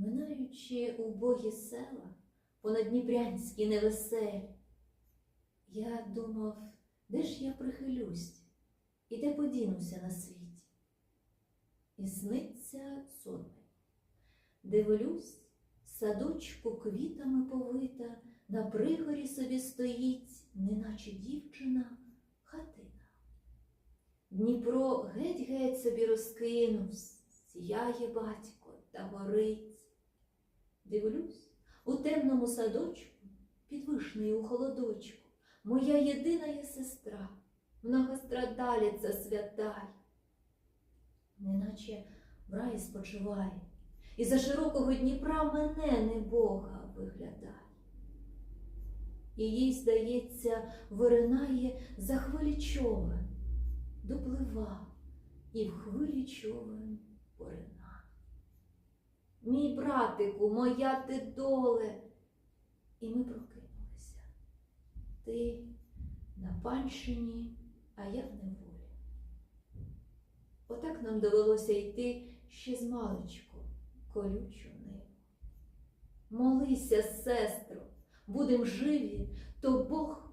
Минаючи убогі села, понадніпрянські невеселі, я думав, де ж я прихилюсь і де подінуся на світі. І сниться сон. Дивлюсь, садочку квітами повита, на пригорі собі стоїть, неначе дівчина, хатина. Дніпро геть-геть собі розкинувсь, сіяє батько та горить. Дивлюсь, у темному садочку, під вишнею у холодочку, моя єдина є сестра, многострадаліця святая, неначе в раї спочиває, і за широкого Дніпра мене небога виглядає. І їй, здається, виринає за хвилі човен, доплива і в хвилі човен. Мій братику, моя ти доле, і ми прокинулися. Ти на панщині, а я в неволі. Отак нам довелося йти ще з маличку колючу ниву. Молися, сестро, будем живі, то Бог.